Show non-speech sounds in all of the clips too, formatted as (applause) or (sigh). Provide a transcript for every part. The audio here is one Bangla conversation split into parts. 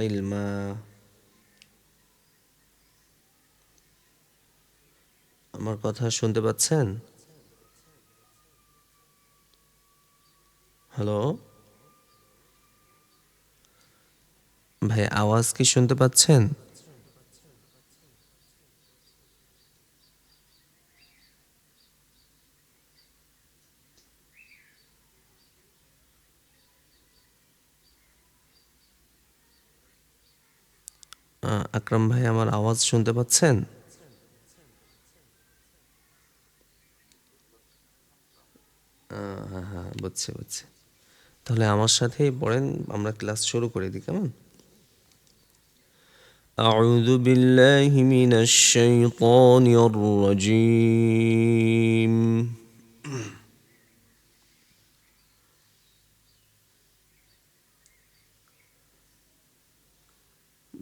ইলমা। আমার কথা শুনতে পাচ্ছেন? হ্যালো? ভাই আওয়াজ কি শুনতে পাচ্ছেন? আকরাম ভাই আমার আওয়াজ শুনতে পাচ্ছেন আহ, হ্যাঁ হ্যাঁ বুঝছি বুঝছি তাহলে আমার সাথেই পড়েন আমরা ক্লাস শুরু করে দিই কেমন أعوذ بالله من الشيطان الرجيم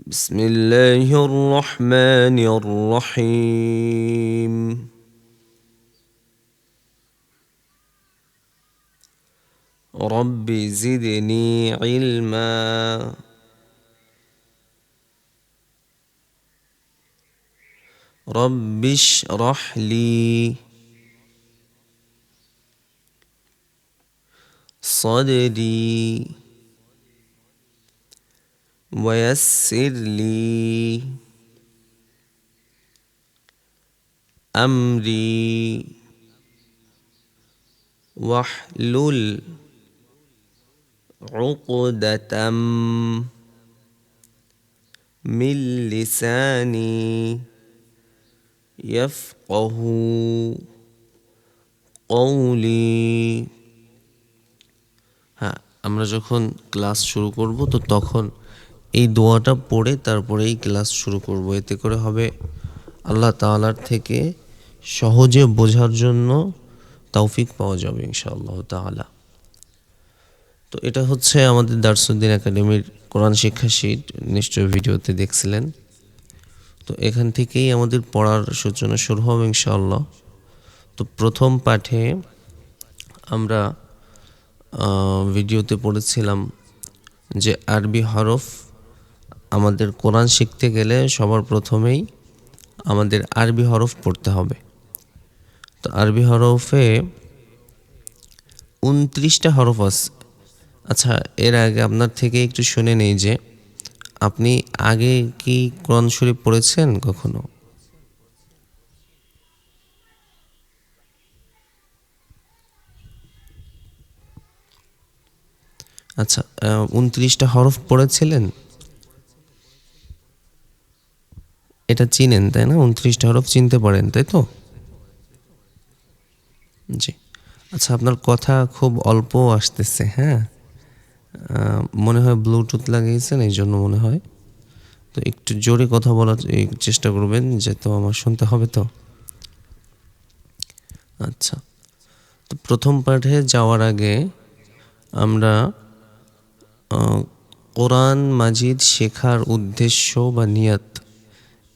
بسم الله الرحمن الرحيم. رب زدني علما. رب اشرح لي صدري. ويسر لي أمري واحلل عقدة من لساني يفقه قولي হ্যাঁ আমরা যখন ক্লাস শুরু করব তো তখন এই দোয়াটা পড়ে তারপরেই ক্লাস শুরু করব। এতে করে হবে আল্লাহ তাআলার থেকে সহজে বোঝার জন্য তৌফিক পাওয়া যাবে ইনশাআল্লাহ তাআলা। তো এটা হচ্ছে আমাদের দার্সুদ্দিন একাডেমির কোরআন শিক্ষা শীট নিশ্চয় ভিডিওতে দেখছিলেন। তো এখান থেকেই আমাদের পড়ার সূচনা শুরু হবে ইনশাআল্লাহ। তো প্রথম পাঠে আমরা ভিডিওতে পড়েছিলাম যে আরবি হরফ আমাদের কোরআন শিখতে গেলে সবার প্রথমেই আমাদের আরবি হরফ পড়তে হবে। তো আরবি হরফে উনত্রিশটা হরফ আছে আচ্ছা এর আগে আপনার থেকে একটু শুনে নেই যে, আপনি আগে কি কোরআন শরীফ পড়েছেন কখনো? আচ্ছা উনত্রিশটা হরফ পড়েছিলেন? এটা চিনেন, তাই না? উনত্রিশটা হরফ চিনতে পারেন, তাই তো? জি। আচ্ছা আপনার কথা খুব অল্প আসতেছে হ্যাঁ? মনে হয় ব্লুটুথ লাগিয়েছেন, এই জন্য মনে হয়। তো একটু জোরে কথা বলার চেষ্টা করবেন, যে তো আমার শুনতে হবে তো। আচ্ছা। তো প্রথম পাঠে যাওয়ার আগে আমরা কোরআন মাজিদ শেখার উদ্দেশ্য বা নিয়াত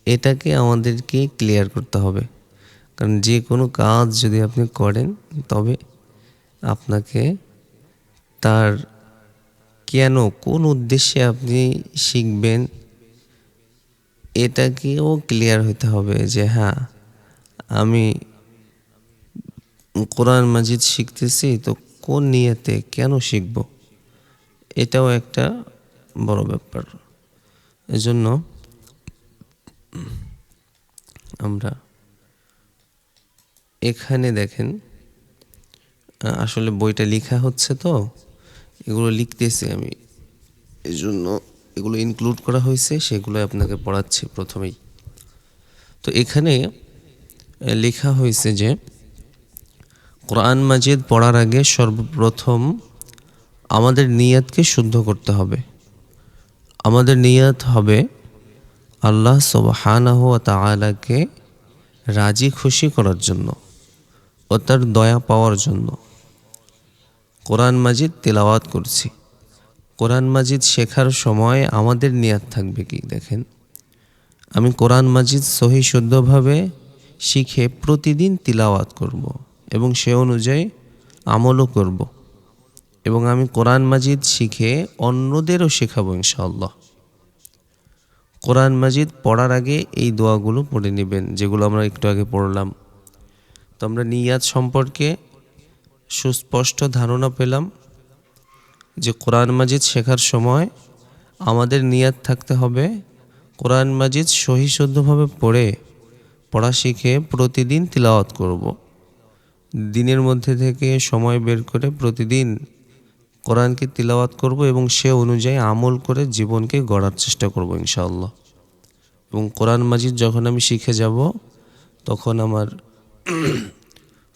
এটাকে আমাদেরকে ক্লিয়ার করতে হবে। কারণ যে কোনো কাজ যদি আপনি করেন, তবে আপনাকে তার কেন, কোন উদ্দেশ্যে আপনি শিখবেন, এটাকেও ক্লিয়ার হতে হবে যে হ্যাঁ আমি কোরআন মাজিদ শিখতেছি, তো কোন নিয়েতে কেন শিখব? এটাও একটা বড় ব্যাপার। এজন্য আমরা এখানে দেখেন আসলে বইটা লেখা হচ্ছে তো, এগুলো লিখতেছি আমি। এই জন্য এগুলো ইনক্লুড করা হয়েছে, সেগুলো আপনাকে পড়াচ্ছি প্রথমেই। তো এখানে লেখা হয়েছে যে, কোরআন মাজিদ পড়ার আগে সর্বপ্রথম আমাদের নিয়াতকে শুদ্ধ করতে হবে। আমাদের নিয়াত হবে আল্লাহ সবহানাহ তাআলাকে রাজি খুশি করার জন্য ও তার দয়া পাওয়ার জন্য কোরআন মাজিদ তেলাওয়াত করছি। কোরআন মাজিদ শেখার সময় আমাদের নিয়াত থাকবে কি দেখেন? আমি কোরআন মাজিদ সহি শুদ্ধভাবে শিখে প্রতিদিন তিলাওয়াত করব এবং সে অনুযায়ী আমলও করব এবং আমি কোরআন মাজিদ শিখে অন্যদেরও শেখাবো ইনশাআল্লাহ। কোরআন মাজিদ পড়ার আগে এই দোয়াগুলো পড়ে নেবেন, যেগুলো আমরা একটু আগে পড়লাম তো আমরা নিয়াত সম্পর্কে সুস্পষ্ট ধারণা পেলাম যে কোরআন মাজিদ শেখার সময় আমাদের নিয়াত থাকতে হবে কোরআন মাজিদ সহি শুদ্ধভাবে পড়ে, পড়া শিখে প্রতিদিন তিলাওয়াত করব। দিনের মধ্যে থেকে সময় বের করে প্রতিদিন কোরআনকে তিলাওয়াত করব এবং সে অনুযায়ী আমল করে জীবনকে গড়ার চেষ্টা করব ইনশাআল্লাহ। এবং কোরআন মাজিদ যখন আমি শিখে যাব, তখন আমার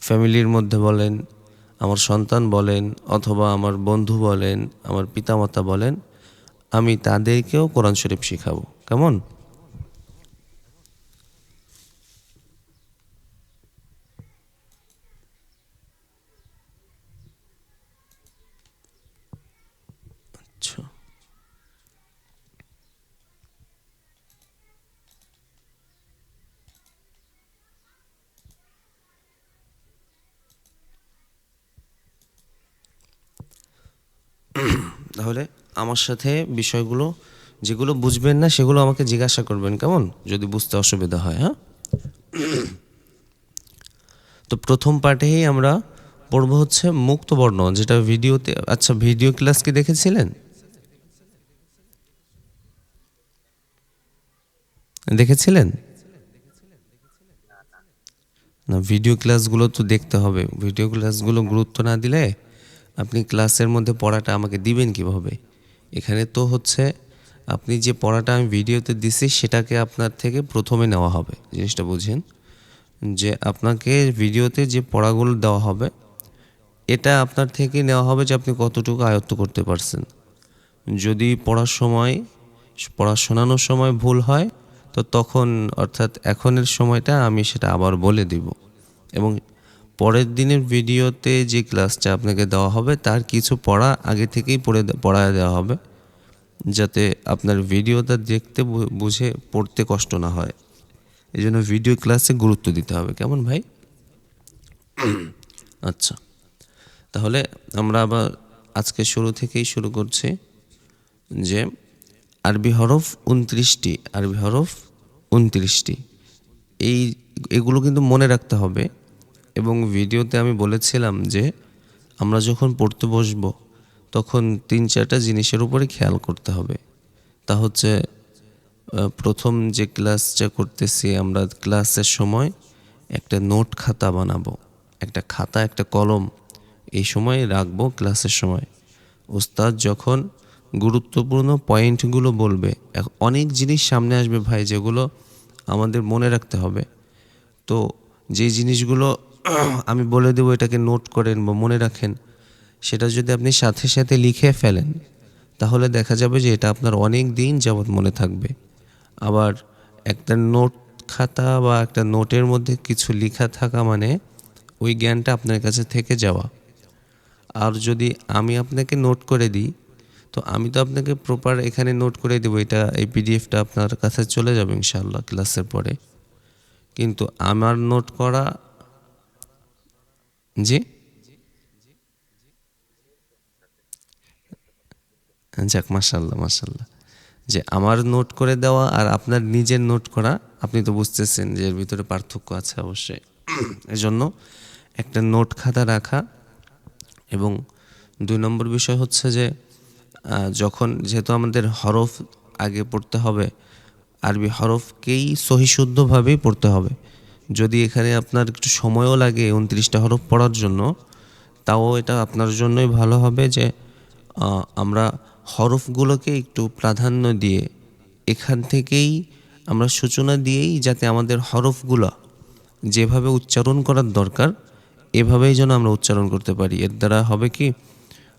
ফ্যামিলির মধ্যে বলেন, আমার সন্তান বলেন, অথবা আমার বন্ধু বলেন, আমার পিতামাতা বলেন, আমি তাদেরকেও কোরআন শরীফ শিখাবো। কেমন? আচ্ছা তাহলে আমার সাথে বিষয়গুলো, যেগুলো বুঝবেন না, সেগুলো আমাকে জিজ্ঞাসা করবেন, কেমন? যদি বুঝতে অসুবিধা হয় হ্যাঁ? তো প্রথম পার্টেই আমরা পড়ব হচ্ছে মুক্ত মুক্তবর্ণ যেটা ভিডিওতে আচ্ছা ভিডিও ক্লাস কি দেখেছিলেন? দেখেছিলেন? না ভিডিও ক্লাসগুলো তো দেখতে হবে। ভিডিও ক্লাসগুলো গুরুত্ব না দিলে আপনি ক্লাসের মধ্যে পড়াটা আমাকে দিবেন কীভাবে? এখানে তো হচ্ছে আপনি যে পড়াটা আমি ভিডিওতে দিছি সেটাকে আপনার থেকে প্রথমে নেওয়া হবে। জিনিসটা বুঝেন? যে আপনাকে ভিডিওতে যে পড়াগুলো দেওয়া হবে, এটা আপনার থেকে নেওয়া হবে যে আপনি কতটুকু আয়ত্ত করতে পারছেন। যদি পড়ার সময়, পড়া শোনানোর সময় ভুল হয় তো তখন অর্থাৎ এখনের সময়টা আমি সেটা আবার বলে দিব। এবং পরের দিনের ভিডিওতে যে ক্লাসটা আপনাকে দেওয়া হবে তার কিছু পড়া আগে থেকেই পড়ে পড়ায় দেওয়া হবে যাতে আপনার ভিডিওটা দেখতে বুঝে পড়তে কষ্ট না হয়। এই জন্য ভিডিও ক্লাসে গুরুত্ব দিতে হবে। কেমন ভাই? (clears throat) আচ্ছা। তাহলে আমরা আবার আজকে শুরু থেকেই শুরু করছি যে আরবি হরফ উনত্রিশটি আরবি হরফ উনত্রিশটি। এই, এগুলো কিন্তু মনে রাখতে হবে। এবং ভিডিওতে আমি বলেছিলাম যে, আমরা যখন পড়তে বসব, তখন তিন চারটা জিনিসের উপরে খেয়াল করতে হবে। তা হচ্ছে প্রথম যে ক্লাসটা করতেছি আমরা ক্লাসের সময় একটা নোট খাতা বানাবো। একটা খাতা, একটা কলম, এই সময় রাখব ক্লাসের সময়। ওস্তাদ যখন গুরুত্বপূর্ণ পয়েন্টগুলো বলবে। অনেক জিনিস সামনে আসবে ভাই যেগুলো আমাদের মনে রাখতে হবে। তো যে জিনিসগুলো (clears throat) আমি বলে দেবো, এটাকে নোট করেন বা মনে রাখেন, সেটা যদি আপনি সাথে সাথে লিখে ফেলেন, তাহলে দেখা যাবে যে এটা আপনার অনেক দিন যাবৎ মনে থাকবে। আবার একটা নোট খাতা বা একটা নোটের মধ্যে কিছু লেখা থাকা মানে ওই জ্ঞানটা আপনার কাছে থেকে যাওয়া। আর যদি আমি আপনাকে নোট করে দিই তো আমি তো আপনাকে প্রপার এখানে নোট করে দেবো, এটা এই পিডিএফটা আপনার কাছে চলে যাবে ইনশাল্লাহ ক্লাসের পরে। কিন্তু আমার নোট করা, জি? যাক মাসাল্লাহ মাসাল্লাহ যে আমার নোট করে দেওয়া আর আপনার নিজের নোট করা, আপনি তো বুঝতেছেন যে এর ভিতরে পার্থক্য আছে অবশ্যই। এজন্য একটা নোট খাতা রাখা এবং দুই নম্বর বিষয় হচ্ছে যে যখন যেহেতু আমাদের হরফ আগে পড়তে হবে, আরবি হরফকেই সহিশুদ্ধভাবেই পড়তে হবে। যদি এখানে আপনার একটু সময়ও লাগে উনত্রিশটা হরফ পড়ার জন্য, তাও এটা আপনার জন্যই ভালো হবে যে আমরা হরফগুলোকে একটু প্রাধান্য দিয়ে এখান থেকেই আমরা সূচনা দিয়েই যাতে আমাদের হরফগুলো যেভাবে উচ্চারণ করার দরকার, এভাবেই যেন আমরা উচ্চারণ করতে পারি। এর দ্বারা হবে কি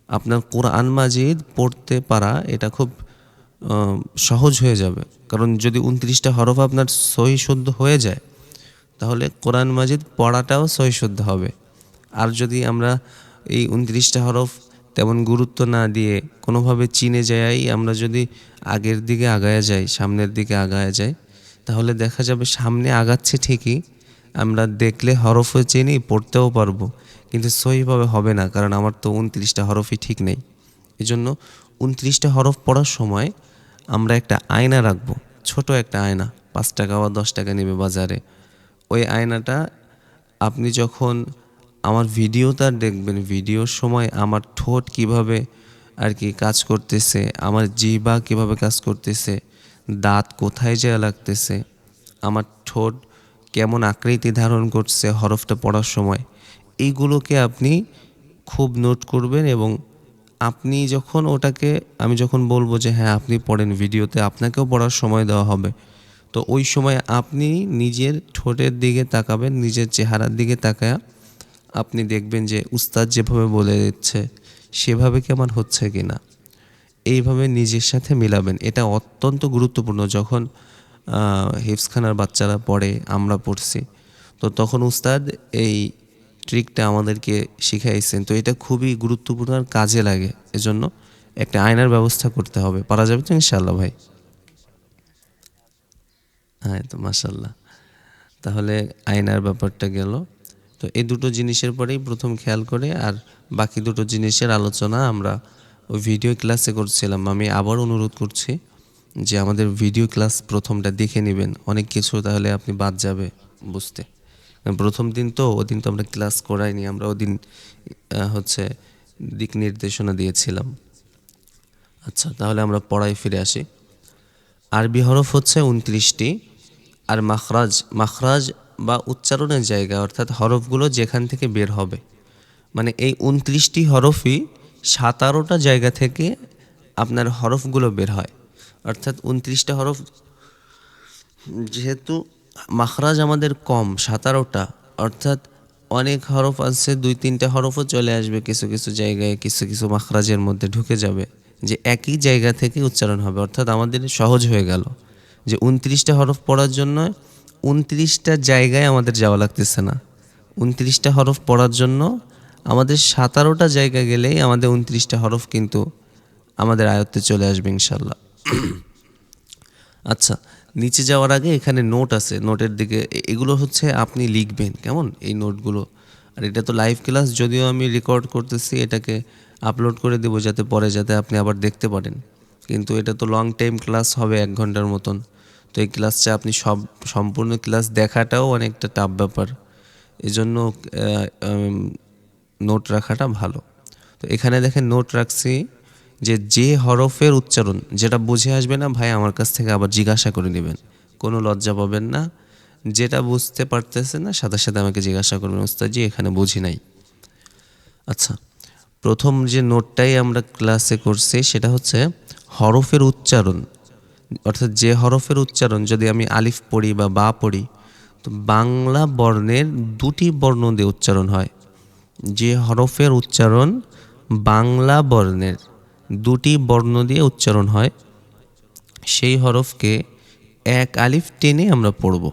আপনার কোরআন মাজিদ পড়তে পারা এটা খুব সহজ হয়ে যাবে। কারণ যদি উনত্রিশটা হরফ আপনার সহি শুদ্ধ হয়ে যায়, তাহলে কোরআন মাজিদ পড়াটাও সহি শুদ্ধ হবে। আর যদি আমরা এই উনত্রিশটা হরফ তেমন গুরুত্ব না দিয়ে কোনোভাবে চিনে যাই, আমরা যদি আগের দিকে আগায়া যাই, সামনের দিকে আগায়া যাই, তাহলে দেখা যাবে সামনে আগাচ্ছে ঠিকই। আমরা দেখলে হরফও চিনি, পড়তেও পারব। কিন্তু সহিভাবে হবে না, কারণ আমার তো উনত্রিশটা হরফই ঠিক নেই। এজন্য উনত্রিশটা হরফ পড়ার সময় আমরা একটা আয়না রাখব, ছোট একটা আয়না, পাঁচ টাকা বা দশ টাকা নেবে বাজারে। ওই আয়নাটা আপনি যখন আমার ভিডিওটা দেখবেন, ভিডিওর সময় আমার ঠোঁট কীভাবে আর কি কাজ করতেছে, আমার জিবা কীভাবে কাজ করতেছে, দাঁত কোথায় যা লাগতেছে, আমার ঠোঁট কেমন আকৃতি ধারণ করছে হরফটা পড়ার সময় এইগুলোকে আপনি খুব নোট করবেন এবং আপনি যখন ওটাকে, আমি যখন বলব যে হ্যাঁ আপনি পড়েন ভিডিওতে, আপনাকেও পড়ার সময় দেওয়া হবে। তো ওই সময় আপনি নিজের ঠোঁটের দিকে তাকাবেন, নিজের চেহারার দিকে তাকায়া আপনি দেখবেন যে উস্তাদ যেভাবে বলে দিচ্ছে, সেভাবে কি আমার হচ্ছে কি না এইভাবে নিজের সাথে মিলাবেন। এটা অত্যন্ত গুরুত্বপূর্ণ। যখন হিফসখানার বাচ্চারা পড়ে, আমরা পড়ছি, তো তখন উস্তাদ এই ট্রিকটা আমাদেরকে শিখাইছেন, তো এটা খুবই গুরুত্বপূর্ণ আর কাজে লাগে। এজন্য একটা আয়নার ব্যবস্থা করতে হবে। পারা যাবে তো ইনশাল্লাহ ভাই? হ্যাঁ তো মাসাল্লাহ তাহলে আয়নার ব্যাপারটা গেল। তো এই দুটো জিনিসের পরেই প্রথম খেয়াল করে, আর বাকি দুটো জিনিসের আলোচনা আমরা ওই ভিডিও ক্লাসে করছিলাম। আমি আবার অনুরোধ করছি যে আমাদের ভিডিও ক্লাস প্রথমটা দেখে নেবেন। অনেক কিছু তাহলে আপনি বাদ যাবে বুঝতে। প্রথম দিন তো, ওদিন তো আমরা ক্লাস করাইনি, আমরা ওদিন হচ্ছে দিক নির্দেশনা দিয়েছিলাম। আচ্ছা তাহলে আমরা পড়ায় ফিরে আসি। আরবি হরফ হচ্ছে উনত্রিশটি, আর মাখরাজ মাখরাজ বা উচ্চারণের জায়গা, অর্থাৎ হরফগুলো যেখান থেকে বের হবে। মানে এই উনত্রিশটি হরফই সাতারোটা জায়গা থেকে আপনার হরফগুলো বের হয়। অর্থাৎ উনত্রিশটা হরফ যেহেতু মাখরাজ আমাদের কম, সাতারোটা। অর্থাৎ অনেক হরফ আছে, দুই, তিনটা হরফও চলে আসবে কিছু কিছু জায়গায়, কিছু কিছু মাখরাজের মধ্যে ঢুকে যাবে। যে একই জায়গা থেকে উচ্চারণ হবে, অর্থাৎ আমাদের সহজ হয়ে গেল। যে উনত্রিশটা হরফ পড়ার জন্য উনত্রিশটা জায়গায় আমাদের যাওয়া লাগতেছে না। উনত্রিশটা হরফ পড়ার জন্য আমাদের সাতারোটা জায়গা গেলেই আমাদের উনত্রিশটা হরফ কিন্তু আমাদের আয়ত্তে চলে আসবে ইনশাল্লাহ। আচ্ছা নিচে যাওয়ার আগে এখানে নোট আছে নোটের দিকে এগুলো হচ্ছে আপনি লিখবেন, কেমন? এই নোটগুলো আর এটা তো লাইভ ক্লাস যদিও আমি রেকর্ড করতেছি, এটাকে আপলোড করে দেবো যাতে পরে যাতে আপনি আবার দেখতে পারেন। কিন্তু এটা তো লং টাইম ক্লাস হবে এক ঘণ্টার মতন। তো এই ক্লাসটা আপনি সব, সম্পূর্ণ ক্লাস দেখাটাও অনেকটা টাফ ব্যাপার। এজন্য নোট রাখাটা ভালো। তো এখানে দেখেন নোট রাখছি। যে যে হরফের উচ্চারণ, যেটা বুঝে আসবে না, ভাই আমার কাছ থেকে আবার জিজ্ঞাসা করে নেবেন। কোনো লজ্জা পাবেন না। যেটা বুঝতে পারতেছে না, সাথে সাথে আমাকে জিজ্ঞাসা করবেন, ওস্তাদজি, এখানে বুঝি নাই। আচ্ছা প্রথম যে নোটটাই আমরা ক্লাসে করছি, সেটা হচ্ছে হরফের উচ্চারণ। অর্থাৎ যে হরফের উচ্চারণ, যদি আমি আলিফ পড়ি বা বা পড়ি, তো বাংলা বর্ণের দুটি বর্ণ দিয়ে উচ্চারণ হয়। যে হরফের উচ্চারণ বাংলা বর্ণের দুটি বর্ণ দিয়ে উচ্চারণ হয়। সেই হরফকে এক আলিফ টেনে আমরা পড়ব।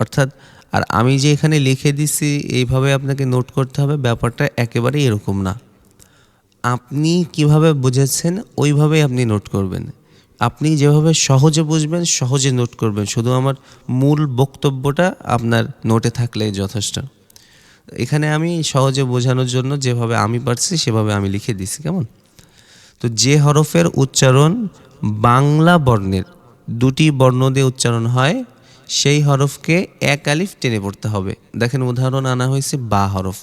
অর্থাৎ, আর আমি যে এখানে লিখে দিছি, এইভাবে আপনাকে নোট করতে হবে, ব্যাপারটা একেবারেই এরকম না। আপনি কীভাবে বুঝেছেন, ওইভাবেই আপনি নোট করবেন। আপনি যেভাবে সহজে বুঝবেন, সহজে নোট করবেন। শুধু আমার মূল বক্তব্যটা আপনার নোটে থাকলেই যথেষ্ট। এখানে আমি সহজে বোঝানোর জন্য যেভাবে আমি পারছি, সেভাবে আমি লিখে দিছি, কেমন? তো যে হরফের উচ্চারণ বাংলা বর্ণের দুটি বর্ণ দিয়ে উচ্চারণ হয় সেই হরফকে এক আলিফ টেনে পড়তে হবে। দেখেন উদাহরণ আনা হয়েছে বা হরফ।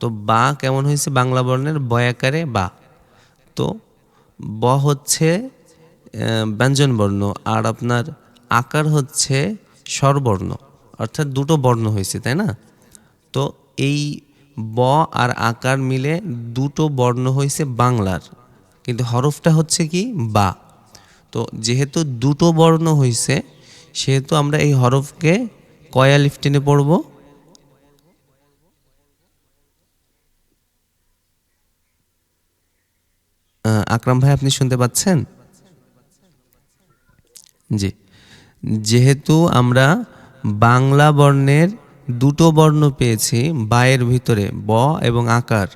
তো বা কেমন হয়েছে বাংলা বর্ণের? বয়াকারে বা। তো ব হচ্ছে আহ, ব্যঞ্জন বর্ণ আর আপনার আকার হচ্ছে স্বরবর্ণ। অর্থাৎ দুটো বর্ণ হয়েছে তাই না? তো এই ব আর আকার মিলে দুটো বর্ণ হয়েছে বাংলার। কিন্তু হরফটা হচ্ছে কি, বা। তো যেহেতু দুটো বর্ণ হয়েছে সেহেতু আমরা এই হরফকে কয়া লিফটেনে পড়ব। আকরাম ভাই, আপনি শুনতে পাচ্ছেন? জি। যেহেতু আমরা বাংলা বর্ণের দুটো বর্ণ পেয়েছি বায়ের ভিতরে, ব এবং আকার,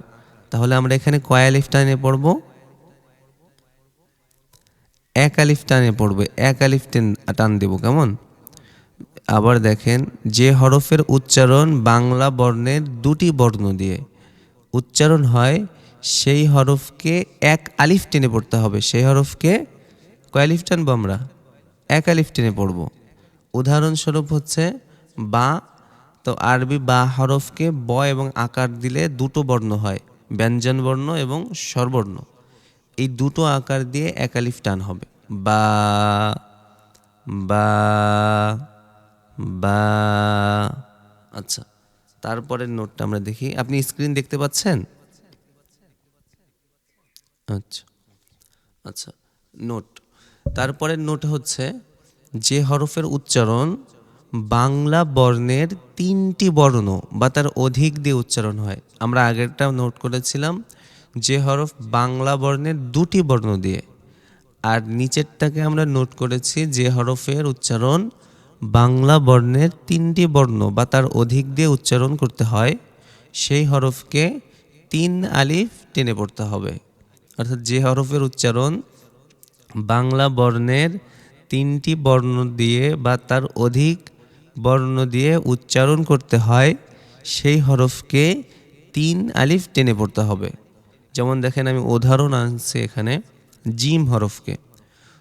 তাহলে আমরা এখানে কয়া আলিফ টানে পড়ব। এক আলিফ টানে পড়ব, এক আলিফ টেন, টান দেবো কেমন? আবার দেখেন, যে হরফের উচ্চারণ বাংলা বর্ণের দুটি বর্ণ দিয়ে, উচ্চারণ হয় সেই হরফকে এক আলিফ টেনে পড়তে হবে। সেই হরফকে কয় আলিফ টানবো আমরা? এক আলিফ টেনে পড়ব। উদাহরণস্বরূপ হচ্ছে বা, তো আরবি বা হরফকে ব এবং আকার দিলে দুটো বর্ণ হয়, ব্যঞ্জন বর্ণ এবং স্বরবর্ণ এই দুটো আকার দিয়ে এক আলিফ টান হবে। বা বা বা আচ্ছা তারপরের নোটটা আমরা দেখি। আপনি স্ক্রিন দেখতে পাচ্ছেন? আচ্ছা আচ্ছা নোট। তারপরের নোট হচ্ছে, যে হরফের উচ্চারণ বাংলা বর্ণের তিনটি বর্ণ বা তার অধিক দিয়ে উচ্চারণ হয়। আমরা আগেরটা নোট করেছিলাম যে হরফ বাংলা বর্ণের দুটি বর্ণ দিয়ে। আর নিচেরটাকে আমরা নোট করেছি যে হরফের উচ্চারণ বাংলা বর্ণের তিনটি বর্ণ বা তার অধিক দিয়ে উচ্চারণ করতে হয়, সেই হরফকে তিন আলিফ টেনে পড়তে হবে। অর্থাৎ যে হরফের উচ্চারণ বাংলা বর্ণের তিনটি বর্ণ দিয়ে বা তার অধিক বর্ণ দিয়ে উচ্চারণ করতে হয়, সেই হরফকে তিন আলিফ টেনে পড়তে হবে। যেমন দেখেন আমি উদাহরণ আনছি এখানে জিম হরফকে।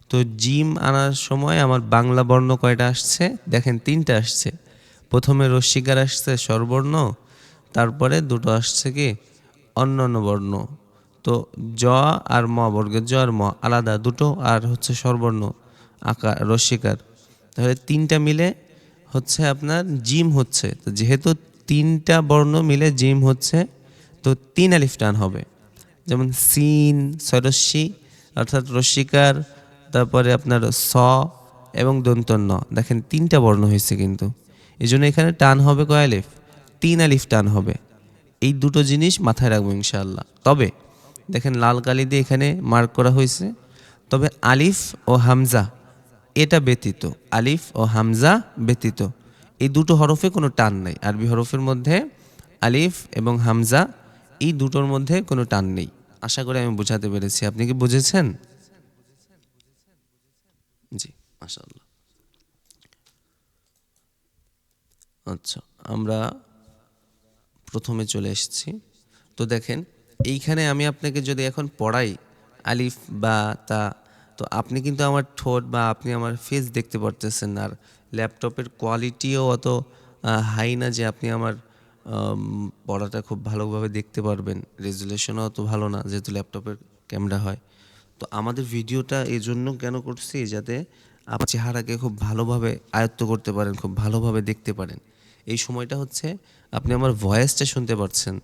তো জিম আনার সময় আমার বাংলা বর্ণ কয়টা আসছে? দেখেন তিনটা আসছে। প্রথমে রশ্মিকার আসছে স্বরবর্ণ, তারপরে দুটো আসছে কি? অন্য অন্য বর্ণ। তো জ আর ম বর্গের জ আর ম আলাদা, দুটো আর হচ্ছে স্বরবর্ণ আকার, রশ্মিকার। তাহলে তিনটা মিলে হচ্ছে আপনার জিম হচ্ছে। তো যেহেতু তিনটা বর্ণ মিলে জিম হচ্ছে, তো তিন আলিফ টান হবে। যেমন সিন, সরস্বী, অর্থাৎ রস্বীকার তারপরে আপনার স এবং দন্তন্য। দেখেন, তিনটা বর্ণ হয়েছে কিন্তু। এই জন্য এখানে টান হবে কয় আলিফ? তিন আলিফ টান হবে। এই দুটো জিনিস মাথায় রাখব ইনশাআল্লাহ। তবে, দেখেন, লাল কালি দিয়ে এখানে মার্ক করা হয়েছে। তবে আলিফ ও হামজা, এটা ব্যতীত। আলিফ ও হামজা ব্যতীত। এই দুটো হরফে কোনো টান নাই। আরবি হরফের মধ্যে আলিফ এবং হামজা এই দুটোর মধ্যে কোনো টান নেই। আশা করি আমি বোঝাতে পেরেছি। আপনি কি বুঝেছেন? জি মাশাআল্লাহ। আচ্ছা আমরা প্রথমে চলে এসেছি। তো দেখেন এইখানে আমি আপনাকে যদি এখন পড়াই আলিফ বা তা তো আপনি কিন্তু আমার ঠোঁট বা আপনি আমার ফেস দেখতে পারতেছেন আর ল্যাপটপের কোয়ালিটিও অত হাই না যে আপনি আমার আম, পড়াটা খুব ভালোভাবে দেখতে পারবেন। রেজুলেশনও অত ভালো না, যেহেতু ল্যাপটপের ক্যামেরা হয়। তো আমাদের ভিডিওটা এই জন্য কেন করছি? যাতে আপনার চেহারাকে খুব ভালোভাবে আয়ত্ত করতে পারেন, খুব ভালোভাবে দেখতে পারেন। এই সময়টা হচ্ছে, আপনি আমার ভয়েসটা শুনতে পারছেন,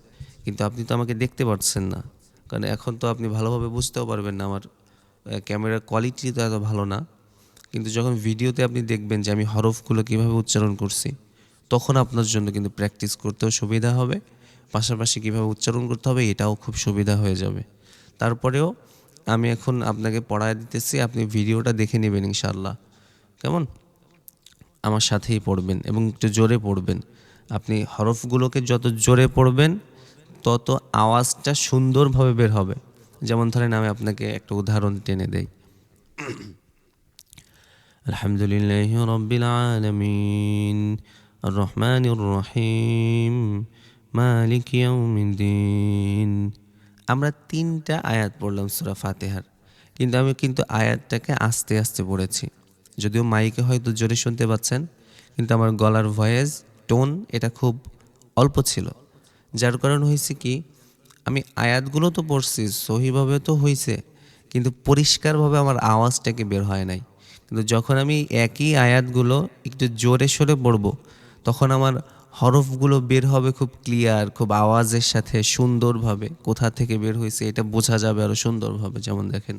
কিন্তু আপনি তো আমাকে দেখতে পারছেন না। কারণ এখন তো আপনি ভালোভাবে বুঝতেও পারবেন না আমার ক্যামেরার কোয়ালিটি তো এত ভালো না। কিন্তু যখন ভিডিওতে আপনি দেখবেন যে আমি হরফগুলো কীভাবে উচ্চারণ করছি তখন আপনার জন্য কিন্তু প্র্যাকটিস করতেও সুবিধা হবে। পাশাপাশি কীভাবে উচ্চারণ করতে হবে এটাও খুব সুবিধা হয়ে যাবে। তারপরেও আমি এখন আপনাকে পড়ায় দিতেছি, আপনি ভিডিওটা দেখে নেবেন ইনশাল্লাহ কেমন? আমার সাথেই পড়বেন এবং একটু জোরে পড়বেন। আপনি হরফগুলোকে যত জোরে পড়বেন, তত আওয়াজটা সুন্দরভাবে বের হবে। যেমন ধরেন আমি আপনাকে একটা উদাহরণ টেনে দেই। (clears throat) আলহামদুলিল্লাহ রব্বিল আর রহমানির রহিম মালিক ইয়াউমিদ্দিন আমরা তিনটা আয়াত পড়লাম সূরা ফাতিহার। কিন্তু আমি কিন্তু আয়াতটাকে আস্তে আস্তে পড়েছি। যদিও মাইকে হয়তো জোরে শুনতে পাচ্ছেন, কিন্তু আমার গলার ভয়েস, টোন এটা খুব অল্প ছিল। যার কারণ হয়েছে কি, আমি আয়াতগুলো তো পড়ছি, সহিভাবে তো হয়েছে কিন্তু পরিষ্কারভাবে আমার আওয়াজটাকে বের হয় নাই। কিন্তু যখন আমি একই আয়াতগুলো একটু জোরে সরে পড়ব তখন আমার হরফগুলো বের হবে খুব ক্লিয়ার খুব আওয়াজের সাথে সুন্দরভাবে কোথা থেকে বের হয়েছে এটা বোঝা যাবে আরও সুন্দরভাবে যেমন দেখেন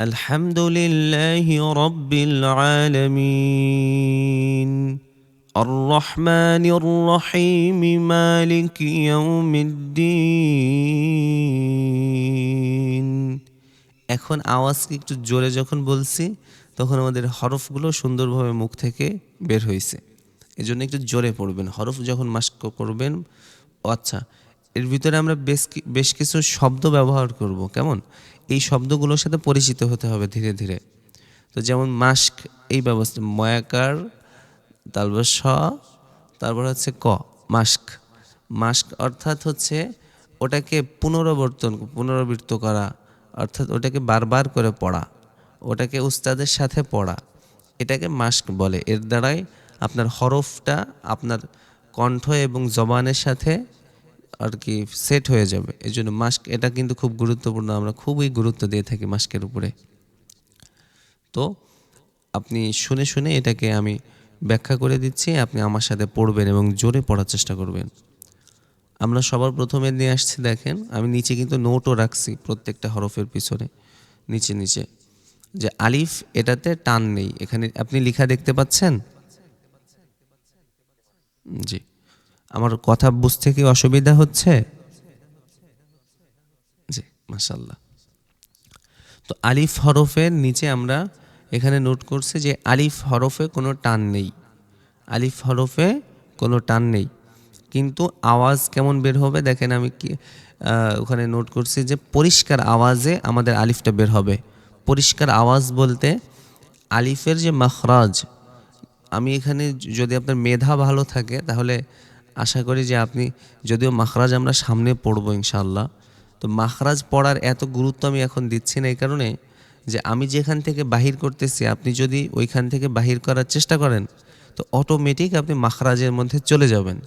الحمد لله رب العالمين الرحمن الرحيم مالك يوم الدين এখন আওয়াজকে একটু জোরে যখন বলছি তখন আমাদের হরফগুলো সুন্দরভাবে মুখ থেকে বের হয়েছে। এই জন্য একটু জোরে পড়বেন। হরফ যখন মাস্ক করবেন আচ্ছা এর ভিতরে আমরা বেশ বেশ কিছু শব্দ ব্যবহার করব। কেমন? এই শব্দগুলোর সাথে পরিচিত হতে হবে ধীরে ধীরে। তো যেমন মাস্ক, এই ব্যবস্থা, ময়াকার, তারপর স, তারপর হচ্ছে ক, মাস্ক। মাস্ক অর্থাৎ হচ্ছে ওটাকে পুনরাবর্তন, পুনরাবৃত্ত করা, অর্থাৎ ওটাকে বারবার করে পড়া। ওটাকে উস্তাদের সাথে পড়া। এটাকে মাস্ক বলে। এর দ্বারাই আপনার হরফটা আপনার কণ্ঠ এবং জবানের সাথে আর কি সেট হয়ে যাবে। এই জন্য মাস্ক এটা কিন্তু খুব গুরুত্বপূর্ণ। আমরা খুবই গুরুত্ব দিয়ে থাকি মাস্কের উপরে। তো আপনি শুনে শুনে এটাকে আমি ব্যাখ্যা করে দিচ্ছি। আপনি আমার সাথে পড়বেন এবং জোরে পড়ার চেষ্টা করবেন। আমরা সবার প্রথমে নিয়ে আসছি, দেখেন। আমি নিচে কিন্তু নোটও রাখছি প্রত্যেকটা হরফের পিছনে। নিচে নিচে। যে আলিফ এটাতে টান নেই। এখানে আপনি লিখা দেখতে পাচ্ছেন? জি। আমার কথা বুঝতে কি অসুবিধা হচ্ছে? জি মাসাল্লাহ তো আলিফ হরফের নিচে আমরা এখানে নোট করছি যে আলিফ হরফে কোনো টান নেই। আলিফ হরফে কোনো টান নেই। কিন্তু আওয়াজ কেমন বের হবে? দেখেন আমি কি ওখানে নোট করছি যে পরিষ্কার আওয়াজে আমাদের আলিফটা বের হবে। পরিষ্কার আওয়াজ বলতে আলিফের যে মখরাজ, আমি এখানে যদি আপনার মেধা ভালো থাকে, তাহলে আশা করি যে আপনি যদিও মাখরাজ আমরা সামনে পড়ব ইনশাল্লাহ তো মাখরাজ পড়ার এত গুরুত্ব আমি এখন দিচ্ছি না এই কারণে যে আমি যেখান থেকে বাহির করতেছি, আপনি যদি ওইখান থেকে বাহির করার চেষ্টা করেন, তো অটোমেটিক আপনি মাখরাজের মধ্যে চলে যাবেন।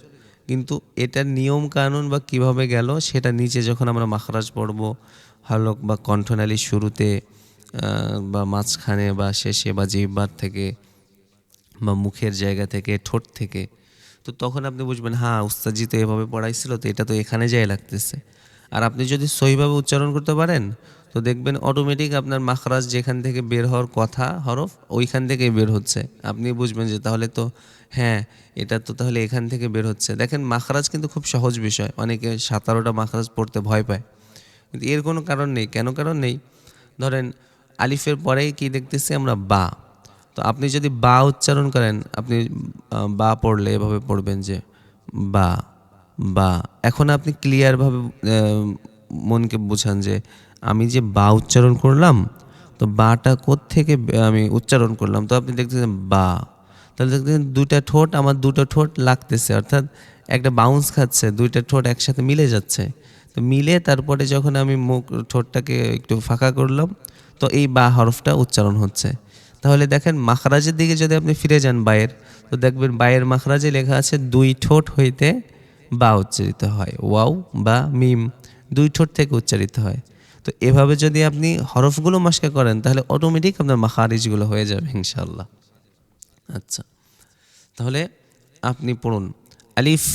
কিন্তু এটার নিয়ম কানুন বা কীভাবে গেল, সেটা নিচে যখন আমরা মাখরাজ পড়ব, হলক বা কণ্ঠনালীর শুরুতে বা মাঝখানে বা শেষে বা জিহ্বার থেকে বা মুখের জায়গা থেকে, ঠোঁট থেকে, তো তখন আপনি বুঝবেন হ্যাঁ উস্তাদজি তো এভাবে পড়াইছিল, তো এটা তো এখানে যাই লাগতেছে। আর আপনি যদি সহিভাবে উচ্চারণ করতে পারেন, তো দেখবেন অটোমেটিক আপনার মাখরাজ যেখান থেকে বের হওয়ার কথা, হরফ, ওইখান থেকেই বের হচ্ছে। আপনি বুঝবেন যে তাহলে তো হ্যাঁ এটা তো তাহলে এখান থেকে বের হচ্ছে। দেখেন, মাখরাজ কিন্তু খুব সহজ বিষয়। অনেকে সাতারোটা মাখরাজ পড়তে ভয় পায়। কিন্তু এর কোনো কারণ নেই। কেন কারণ নেই? ধরেন আলিফের পরেই কি দেখতেছি আমরা? বা। তো আপনি যদি বা উচ্চারণ করেন, আপনি বা পড়লে এভাবে পড়বেন যে, বা বা। এখন আপনি ক্লিয়ারভাবে মনকে বোঝান যে, আমি যে বা উচ্চারণ করলাম, তো বাটা থেকে আমি উচ্চারণ করলাম? তো আপনি দেখতেছেন বা। তাহলে দেখতেছেন দুইটা ঠোঁট, আমার দুটো ঠোঁট লাগতেছে, অর্থাৎ একটা বাউন্স খাচ্ছে, দুইটা ঠোঁট একসাথে মিলে যাচ্ছে। তো মিলে তারপরে যখন আমি মুখ, ঠোঁটটাকে একটু ফাঁকা করলাম তো এই বা হরফটা উচ্চারণ হচ্ছে। তাহলে দেখেন মাখরাজের দিকে যদি আপনি ফিরে যান বায়ের, তো দেখবেন বায়ের মাখরাজে লেখা আছে, দুই ঠোঁট হইতে বা উচ্চারিত হয়। ওয়াও, বা, মিম, দুই ঠোঁট থেকে উচ্চারিত হয়। তো এভাবে যদি আপনি হরফগুলো মাস্কা করেন, তাহলে অটোমেটিক আপনার মাখারিজগুলো হয়ে যাবে ইনশাল্লাহ আচ্ছা তাহলে আপনি পড়ুন। আলিফ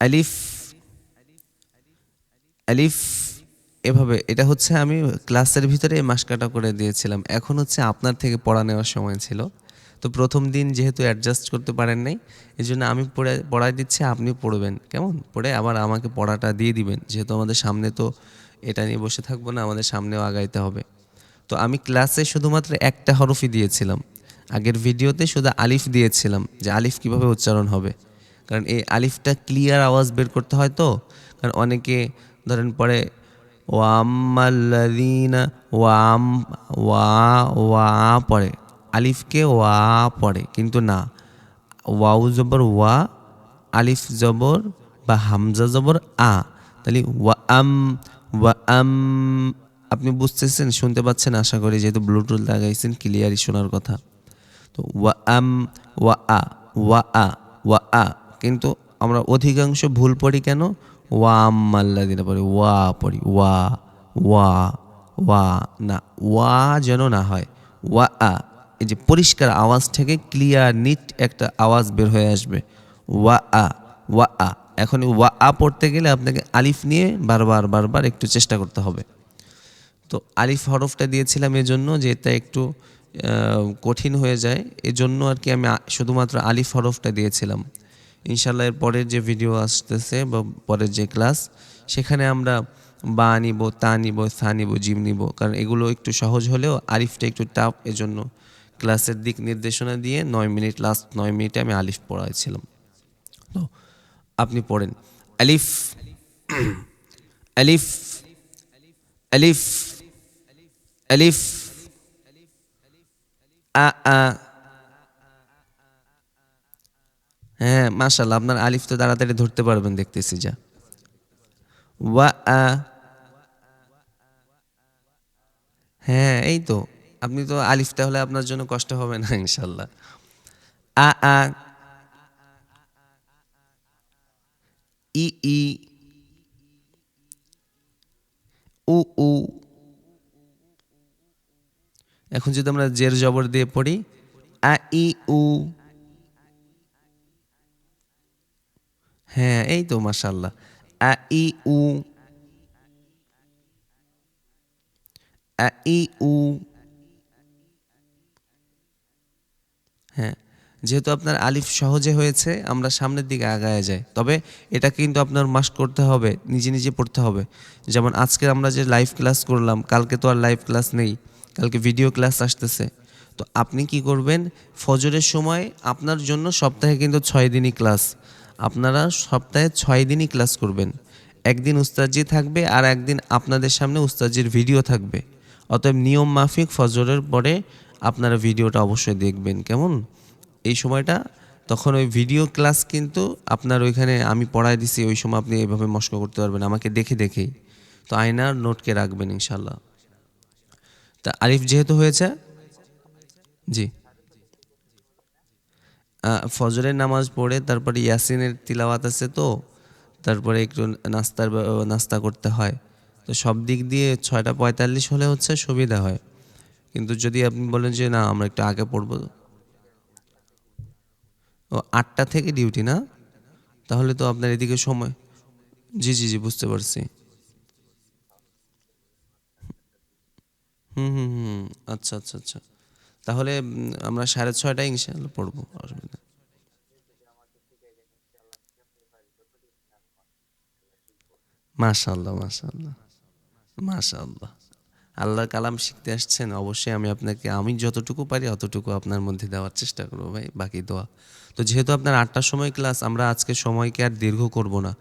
আলিফ আলিফ এভাবে, এটা হচ্ছে আমি ক্লাসের ভিতরে মাসকাটা করে দিয়েছিলাম। এখন হচ্ছে আপনার থেকে পড়া নেওয়ার সময় ছিল। তো প্রথম দিন যেহেতু অ্যাডজাস্ট করতে পারেন নাই এই জন্য আমি পড়ে পড়াই দিচ্ছি আপনি পড়বেন। কেমন? পড়ে আবার আমাকে পড়াটা দিয়ে দিবেন। যেহেতু আমাদের সামনে তো এটা নিয়ে বসে থাকব না, আমাদের সামনেও আগাইতে হবে। তো আমি ক্লাসে শুধুমাত্র একটা হরফই দিয়েছিলাম। আগের ভিডিওতে শুধু আলিফ দিয়েছিলাম, যে আলিফ কীভাবে উচ্চারণ হবে। কারণ এই আলিফটা ক্লিয়ার আওয়াজ বের করতে হয় তো। কারণ অনেকে, ধরেন পরে ওয়াম্মাল্লাদিনা ওয়াম, ওয়া ওয়া পড়ে। আলিফকে ওয়া পড়ে, কিন্তু না। ওয়াউ জবর ওয়া, আলিফ জবর বা হামজা জবর আ। তাহলে ওয়া আম ওয়া আম আপনি বুঝতেছেন, শুনতে পাচ্ছেন আশা করি, যেহেতু ব্লুটুথ লাগাইছেন, ক্লিয়ারই শোনার কথা। তো ওয়া আম ওয়া আ ওয়া আ ওয়া আ। কিন্তু আমরা অধিকাংশ ভুল পড়ি কেন? ওয়া আম্মাল্লা দিলে পড়ি ওয়া পড়ি, ওয়া ওয়া ওয়া, না, ওয়া যেন না হয়, ওয়া আ। এই যে পরিষ্কার আওয়াজ থেকে ক্লিয়ার নিট একটা আওয়াজ বের হয়ে আসবে। ওয়া আ ওয়া আ। এখন ওয়া আ পড়তে গেলে আপনাকে আলিফ নিয়ে বারবার বারবার একটু চেষ্টা করতে হবে। তো আলিফ হরফটা দিয়েছিলাম এজন্য যে এটা একটু কঠিন হয়ে যায়। এজন্য আর কি আমি শুধুমাত্র আলিফ হরফটা দিয়েছিলাম। ইনশাল্লাহ এর পরের যে ভিডিও আসতেছে বা পরের যে ক্লাস সেখানে আমরা বা নিব, তা নিব, সা নিব, জিম নিব। কারণ এগুলো একটু সহজ হলেও আলিফটা একটু টাফ এজন্য ক্লাসের দিক নির্দেশনা দিয়ে নয় মিনিট লাস্ট নয় মিনিটে আমি আলিফ পড়াইছিলাম। তো আপনি পড়েন। আলিফ আলিফ আলিফ আলিফ, আ আ হ্যাঁ মাশাল্লাহ আপনার আলিফ তো তাড়াতাড়ি ধরতে পারবেন দেখতেছি, যা। ওয়া আ। হ্যাঁ এই তো। আপনি তো আলিফ, তাহলে আপনার জন্য কষ্ট হবে না ইনশাল্লাহ আ আ। ই ই। উ উ। এখন যদি আমরা জের জবর দিয়ে পড়ি, আ, ই, উ। হ্যাঁ এই তো মাশাল্লাহ আ, ই, উ। আ, ই, উ। হ্যাঁ যেহেতু আপনার আলিফ সহজে হয়েছে, আমরা সামনের দিকে আগায় যাই। তবে এটা কিন্তু আপনার মাস্ক করতে হবে, নিজে নিজে পড়তে হবে। যেমন আজকে আমরা যে লাইভ ক্লাস করলাম, কালকে তো আর লাইভ ক্লাস নেই, কালকে ভিডিও ক্লাস আসতেছে। তো আপনি কি করবেন, ফজরের সময় আপনার জন্য সপ্তাহে কিন্তু ছয় দিনই ক্লাস আপনারা সপ্তাহে ছয় দিনই ক্লাস করবেন। একদিন উস্তাদজি থাকবে আর একদিন আপনাদের সামনে উস্তাদজির ভিডিও থাকবে। অতএব নিয়ম মাফিক ফজরের পরে আপনারা ভিডিওটা অবশ্যই দেখবেন, কেমন? এই সময়টা তখন ওই ভিডিও ক্লাস কিন্তু আপনার ওইখানে আমি পড়ায় দিছি, ওই সময় আপনি এইভাবে মস্ক করতে পারবেন, আমাকে দেখে দেখেই। তো আয়নার নোটকে রাখবেন ইনশাল্লাহ তা আরিফ যেহেতু হয়েছে, জি। ফজরের নামাজ পড়ে, তারপরে ইয়াসিনের তিলাওয়াত আছে তো, তারপরে একটু নাস্তার নাস্তা করতে হয়। তো সব দিক দিয়ে ছয়টা পঁয়তাল্লিশ হলে হচ্ছে সুবিধা হয়। কিন্তু যদি আপনি বলেন যে, না, আমরা একটু আগে পড়ব। ও, আটটা থেকে ডিউটি না? তাহলে তো আপনার এদিকে সময় জি জি জি, বুঝতে পারছি। হুম হুম হুম আচ্ছা আচ্ছা আচ্ছা। তাহলে আমরা সাড়ে ছয়টায় ইনশাল্লাহ পড়ব অসুবিধা। মাশাল্লাহ মাশাল্লাহ মাশাল্লাহ আল্লাহর কালাম শিখতে আসছেন, অবশ্যই আমি আপনাকে, আমি যতটুকু পারি অতটুকু আপনার মধ্যে দেওয়ার চেষ্টা করব ভাই, বাকি দোয়া। তো যেহেতু আপনার আটটার সময় ক্লাস, আমরা আজকে সময়কে আর দীর্ঘ করব না।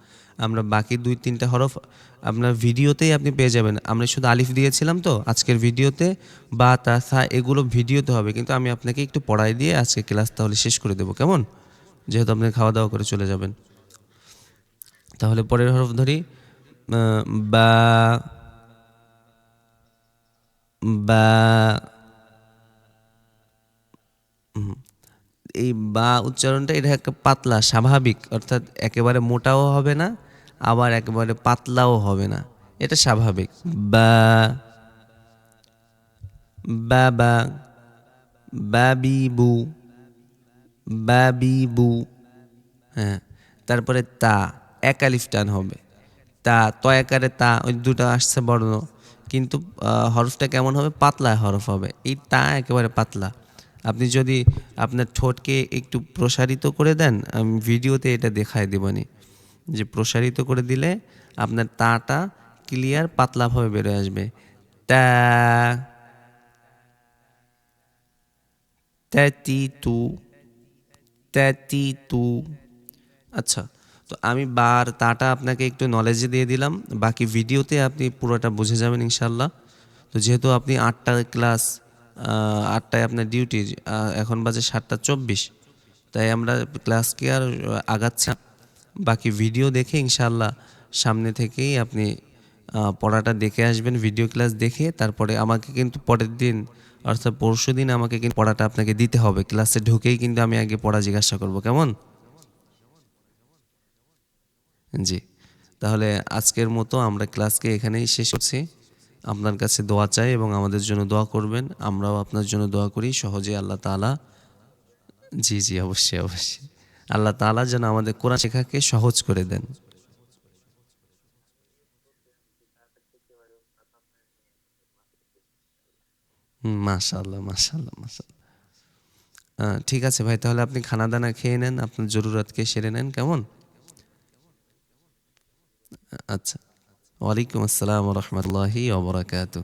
আমরা বাকি দুই, তিনটা হরফ আপনার ভিডিওতেই আপনি পেয়ে যাবেন। আমরা শুধু আলিফ দিয়েছিলাম তো, আজকের ভিডিওতে বা, তা থা এগুলো ভিডিওতে হবে। কিন্তু আমি আপনাকে একটু পড়াই দিয়ে আজকে ক্লাস তাহলে শেষ করে দেবো, কেমন? যেহেতু আপনি খাওয়া দাওয়া করে চলে যাবেন। তাহলে পরের হরফ ধরি বা বা এই বা উচ্চারণটা এটা একটা পাতলা, স্বাভাবিক। অর্থাৎ একেবারে মোটাও হবে না, আবার একেবারে পাতলাও হবে না। এটা স্বাভাবিক। বা বাবা বাবিবু বাবিবু হ্যাঁ তারপরে তা একালিফ টান হবে। তা তয়াকারে তা, ওই দুটো আসছে বর্ণ। কিন্তু হরফটা কেমন হবে? পাতলা হরফ হবে। এই তা একেবারে পাতলা। আপনি যদি আপনার ঠোঁটকে একটু প্রসারিত করে দেন, আমি ভিডিওতে এটা দেখায় দেবনি। যে প্রসারিত করে দিলে আপনার তাটা ক্লিয়ার পাতলাভাবে বেরোয় আসবে। তা ত্যাতি তু ত্যাতি তু। আচ্ছা। তো আমি বার তাটা আপনাকে একটু নলেজে দিয়ে দিলাম। বাকি ভিডিওতে আপনি পুরোটা বুঝে যাবেন ইনশাল্লাহ তো যেহেতু আপনি আটটা ক্লাস আটটায় আপনার ডিউটি এখন বাজে সাতটা চব্বিশ। তাই আমরা ক্লাসকে আর আগাচ্ছি বাকি ভিডিও দেখে ইনশাল্লাহ সামনে থেকেই আপনি পড়াটা দেখে আসবেন ভিডিও ক্লাস দেখে। তারপরে আমাকে কিন্তু পরের দিন, অর্থাৎ পরশু দিন আমাকে কিন্তু পড়াটা আপনাকে দিতে হবে। ক্লাসে ঢুকেই কিন্তু আমি আগে পড়া জিজ্ঞাসা করব। কেমন? জি। তাহলে আজকের মতো আমরা ক্লাসকে এখানেই শেষ করছি। আপনার কাছে দোয়া চাই এবং আমাদের জন্য দোয়া করবেন। আমরাও আপনার জন্য দোয়া করি। সহজে আল্লাহ তাআলা জি জি, অবশ্যই অবশ্যই। আল্লাহ তাআলা যেন আমাদের কোরআন শেখাকে সহজ করে দেন। মাশাল্লাহ মাশাল্লাহ মাশাল্লাহ ঠিক আছে ভাই, তাহলে আপনি খানা দানা খেয়ে নেন, আপনার জরুরতকে সেরে নেন। কেমন? আচ্ছা ওয়ালাইকুম আসসালাম রহমতুল্লাহি ওবরাকাতু